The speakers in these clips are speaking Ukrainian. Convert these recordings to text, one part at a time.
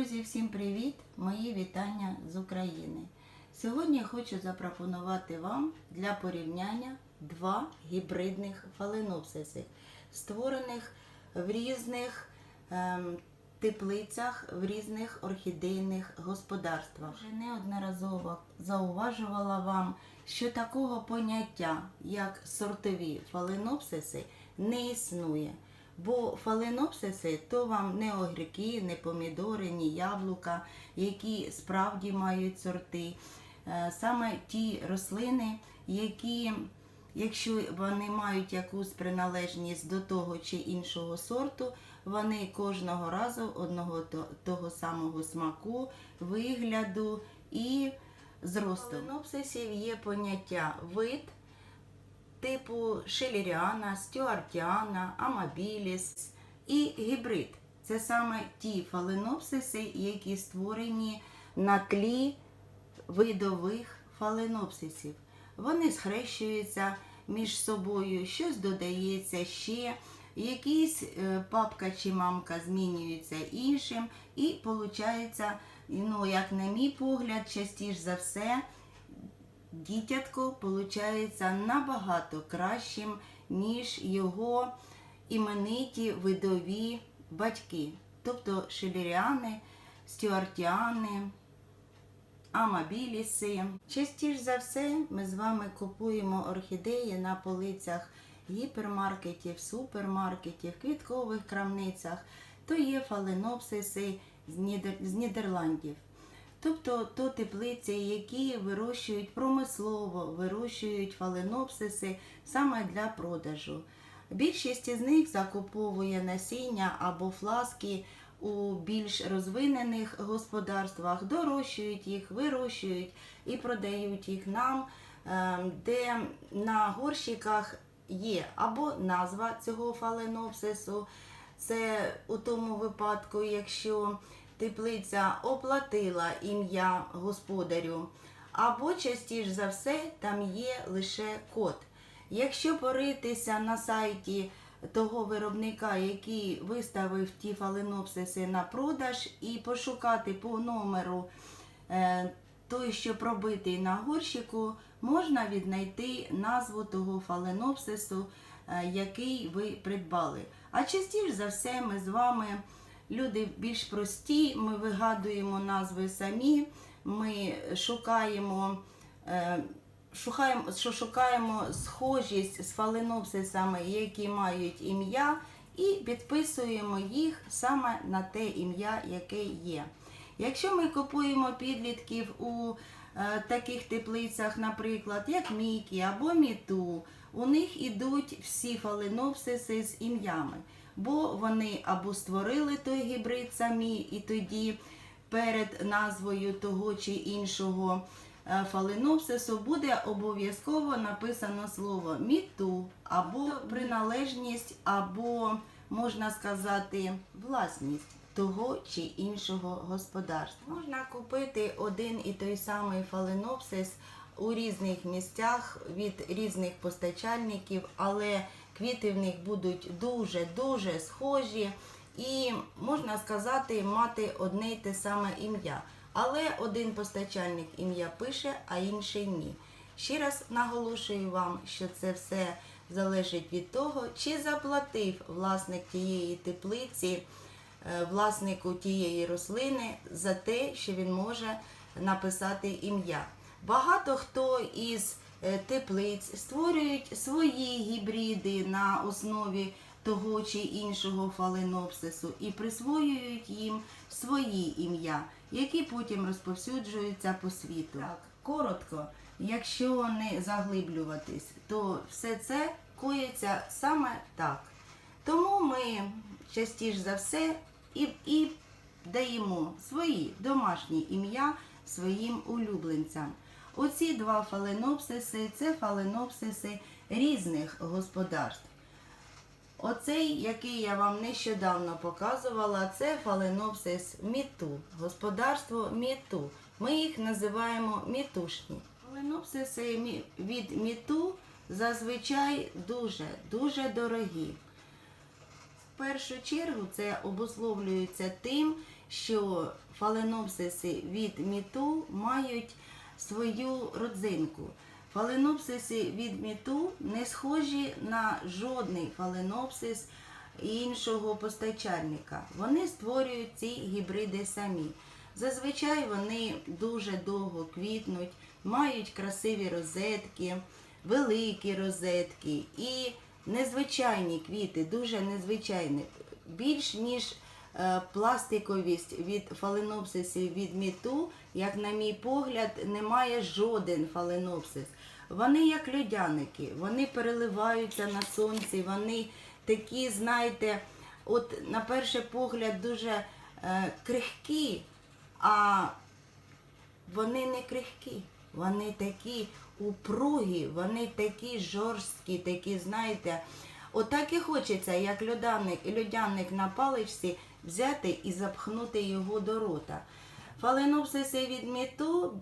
Друзі, всім привіт! Мої вітання з України. Сьогодні я хочу запропонувати вам для порівняння два гібридних фаленопсиси, створених в різних ем, теплицях, в різних орхідейних господарствах. Вже неодноразово зауважувала вам, що такого поняття, як сортові фаленопсиси, не існує. Бо фаленопсиси то вам не огірки, не помідори, ні яблука, які справді мають сорти. Е, Саме ті рослини, які, якщо вони мають якусь приналежність до того чи іншого сорту, вони кожного разу одного того самого смаку, вигляду і зросту. Фаленопсисів є поняття вид типу шелеріана, стюартіана, амабіліс і гібрид. Це саме ті фаленопсиси, які створені на тлі видових фаленопсисів. Вони схрещуються між собою, щось додається ще, якийсь е, папка чи мамка змінюється іншим, і виходить, ну, як на мій погляд, частіше за все, дітятко виходить набагато кращим, ніж його імениті видові батьки, тобто шелеріани, стюартіани, амабіліси. Частіше за все ми з вами купуємо орхідеї на полицях гіпермаркетів, супермаркетів, квіткових крамницях, то є фаленопсиси з Нідерландів. Тобто то теплиці, які вирощують промислово, вирощують фаленопсиси саме для продажу. Більшість із них закуповує насіння або фласки у більш розвинених господарствах, дорощують їх, вирощують і продають їх нам, е, де на горщиках є або назва цього фаленопсису, це у тому випадку, якщо теплиця оплатила ім'я господарю, або частіше за все там є лише код. Якщо поритися на сайті того виробника, який виставив ті фаленопсиси на продаж, і пошукати по номеру е, той, що пробитий на горщику, можна віднайти назву того фаленопсису, е, який ви придбали. А частіше за все ми з вами люди більш прості, ми вигадуємо назви самі, ми шукаємо. е, Шукаємо, що шукаємо схожість з фаленопсисами, які мають ім'я, і підписуємо їх саме на те ім'я, яке є. Якщо ми купуємо підлітків у е, таких теплицях, наприклад, як Мікі або Міту, у них ідуть всі фаленопсиси з ім'ями, бо вони або створили той гібрид самі, і тоді перед назвою того чи іншого е, фаленопсису буде обов'язково написано слово міту або приналежність, або можна сказати власність того чи іншого господарства. Можна купити один і той самий фаленопсис у різних місцях від різних постачальників, але квіти в них будуть дуже-дуже схожі і можна сказати мати одне й те саме ім'я. Але один постачальник ім'я пише, а інший ні. Ще раз наголошую вам, що це все залежить від того, чи заплатив власник тієї теплиці, е, власнику тієї рослини за те, що він може написати ім'я. Багато хто із теплиць створюють свої гібриди на основі того чи іншого фаленопсису і присвоюють їм свої ім'я, які потім розповсюджуються по світу. Так, коротко, якщо не заглиблюватись, то все це коїться саме так. Тому ми частіше за все і, і даємо свої домашні ім'я своїм улюбленцям. Оці два фаленопсиси це фаленопсиси різних господарств. Оцей, який я вам нещодавно показувала, це фаленопсис міту, господарство міту. Ми їх називаємо мітушні. Фаленопсиси від міту зазвичай дуже-дуже дорогі. В першу чергу це обусловлюється тим, що фаленопсиси від міту мають свою родзинку. Фаленопсиси від міту не схожі на жодний фаленопсис іншого постачальника. Вони створюють ці гібриди самі. Зазвичай вони дуже довго квітнуть, мають красиві розетки, великі розетки і незвичайні квіти, дуже незвичайні. Більш ніж пластиковість від фаленопсисів від міту, як на мій погляд, немає жоден фаленопсис. Вони як льодяники, вони переливаються на сонці, вони такі, знаєте, от на перший погляд дуже е, крихкі, а вони не крихкі, вони такі упругі, вони такі жорсткі, такі, знаєте, отак і хочеться, як льодяник, льодяник на паличці взяти і запхнути його до рота. Фаленопсиси від міту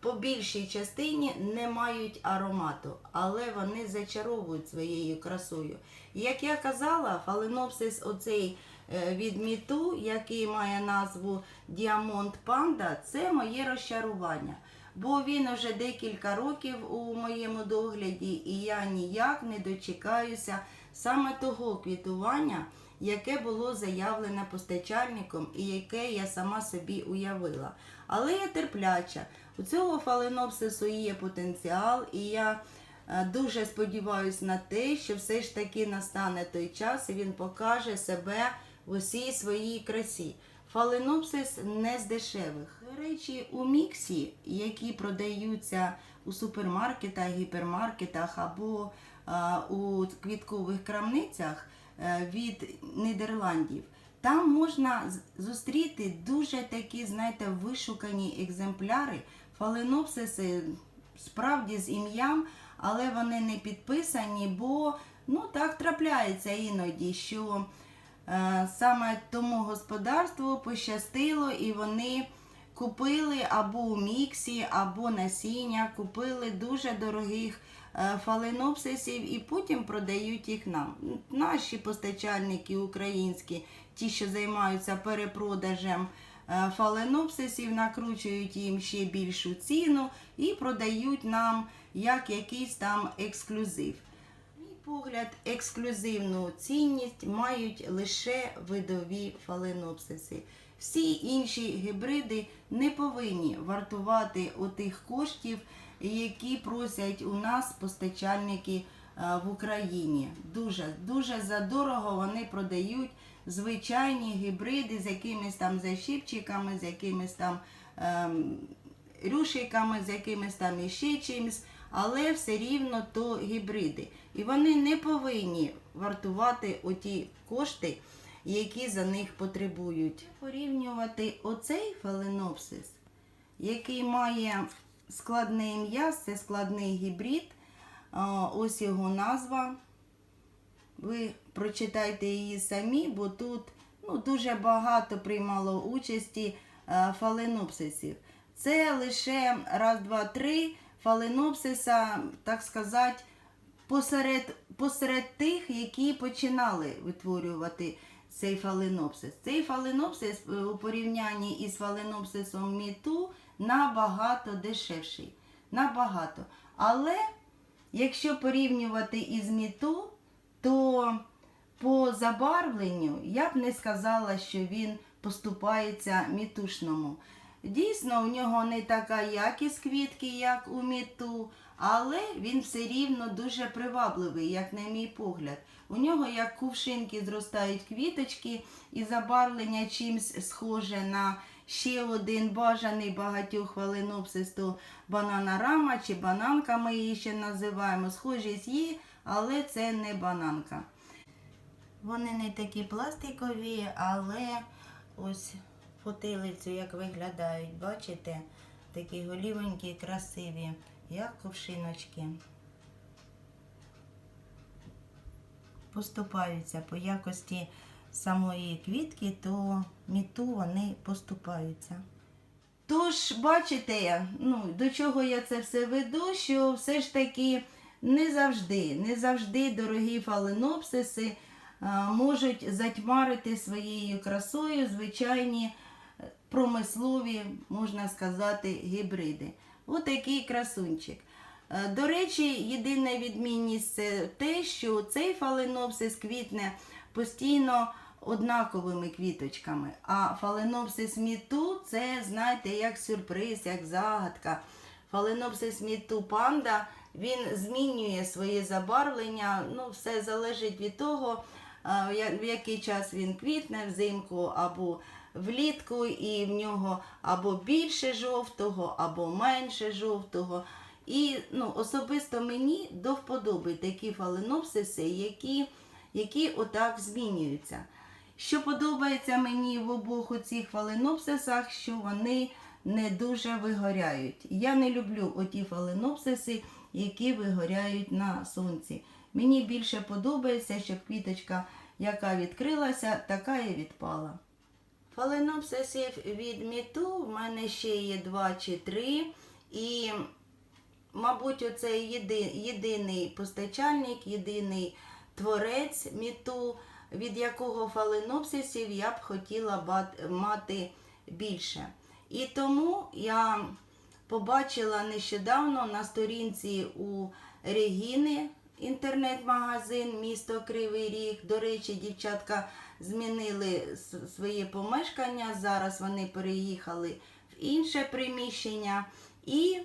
по більшій частині не мають аромату, але вони зачаровують своєю красою. Як я казала, фаленопсис оцей е, від міту, який має назву Діамонт Панда, це моє розчарування. Бо він уже декілька років у моєму догляді, і я ніяк не дочекаюся саме того квітування, яке було заявлене постачальником і яке я сама собі уявила. Але я терпляча. У цього фаленопсису є потенціал, і я е, дуже сподіваюся на те, що все ж таки настане той час і він покаже себе в усій своїй красі. Фаленопсис не з дешевих. Речі, у міксі, які продаються у супермаркетах, гіпермаркетах або а, у квіткових крамницях е, від Нідерландів, там можна зустріти дуже такі, знаєте, вишукані екземпляри, фаленопсиси справді з ім'ям, але вони не підписані, бо ну так трапляється іноді, що е, саме тому господарству пощастило, і вони купили або у міксі, або насіння, купили дуже дорогих е, фаленопсисів і потім продають їх нам. Наші постачальники українські, ті, що займаються перепродажем е, фаленопсисів, накручують їм ще більшу ціну і продають нам як якийсь там ексклюзив. Мій погляд, ексклюзивну цінність мають лише видові фаленопсиси. Всі інші гібриди не повинні вартувати отих коштів, які просять у нас постачальники е, в Україні. Дуже дуже задорого вони продають звичайні гібриди з якимись там защіпчиками, з якимись там ем, рюшиками, з якимись там іще чимось, але все рівно то гібриди. І вони не повинні вартувати оті кошти, які за них потребують. Порівнювати оцей фаленопсис, який має складне ім'я, це складний гібрид. Ось його назва. Ви прочитайте її самі, бо тут ну, дуже багато приймало участі фаленопсисів. Це лише раз, два, три фаленопсиса, так сказати, посеред, посеред тих, які починали витворювати цей фаленопсис. Цей фаленопсис е, у порівнянні із фаленопсисом міту набагато дешевший. Набагато. Але якщо порівнювати із міту, то по забарвленню я б не сказала, що він поступається мітушному. Дійсно, у нього не така якість квітки, як у міту, але він все рівно дуже привабливий, як на мій погляд. У нього як кувшинки зростають квіточки і забарвлення чимсь схоже на ще один бажаний багатьох хваленопсис, то банана рама чи бананка ми її ще називаємо. Схожість є, але це не бананка. Вони не такі пластикові, але ось потилицю як виглядають, бачите? Такі голівенькі, красиві, як ковшиночки. Поступаються по якості самої квітки, то міту вони поступаються. Тож, бачите, ну, до чого я це все веду, що все ж таки не завжди, не завжди дорогі фаленопсиси а, можуть затьмарити своєю красою звичайні е, промислові, можна сказати, гібриди. Отакий красунчик. Е, До речі, єдина відмінність це те, що цей фаленопсис квітне постійно однаковими квіточками. А фаленопсис міту це, знаєте, як сюрприз, як загадка. Фаленопсис міту панда він змінює своє забарвлення. Ну, все залежить від того, в в який час він квітне взимку або влітку, і в нього або більше жовтого, або менше жовтого. І ну, особисто мені до вподоби такі фаленопсиси, які, які отак змінюються. Що подобається мені в обох у цих фаленопсисах, що вони не дуже вигоряють. Я не люблю оті фаленопсиси, які вигоряють на сонці. Мені більше подобається, щоб квіточка, яка відкрилася, така і відпала. Фаленопсисів від міту в мене ще є два чи три. І, мабуть, оце єди, єдиний постачальник, єдиний творець міту, від якого фаленопсисів я б хотіла мати більше. І тому я побачила нещодавно на сторінці у Регіни інтернет-магазин місто Кривий Ріг. До речі, дівчатка змінили своє помешкання. Зараз вони переїхали в інше приміщення. І,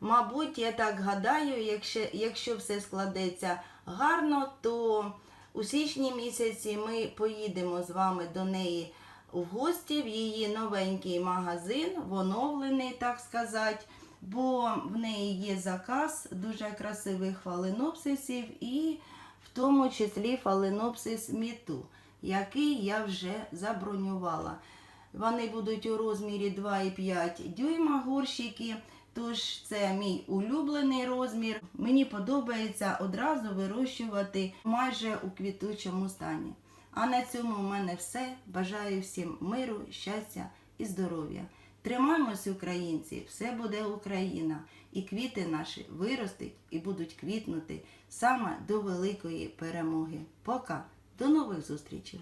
мабуть, я так гадаю, якщо, якщо все складеться гарно, то у січні місяці ми поїдемо з вами до неї в гості в її новенький магазин, в оновлений, так сказати, бо в неї є заказ дуже красивих фаленопсисів і в тому числі фаленопсис міту, який я вже забронювала. Вони будуть у розмірі 2,5 дюйма горщики. Тож це мій улюблений розмір. Мені подобається одразу вирощувати майже у квітучому стані. А на цьому в мене все. Бажаю всім миру, щастя і здоров'я. Тримаємось, українці, все буде Україна, і квіти наші виростуть і будуть квітнути саме до великої перемоги. Пока, до нових зустрічей!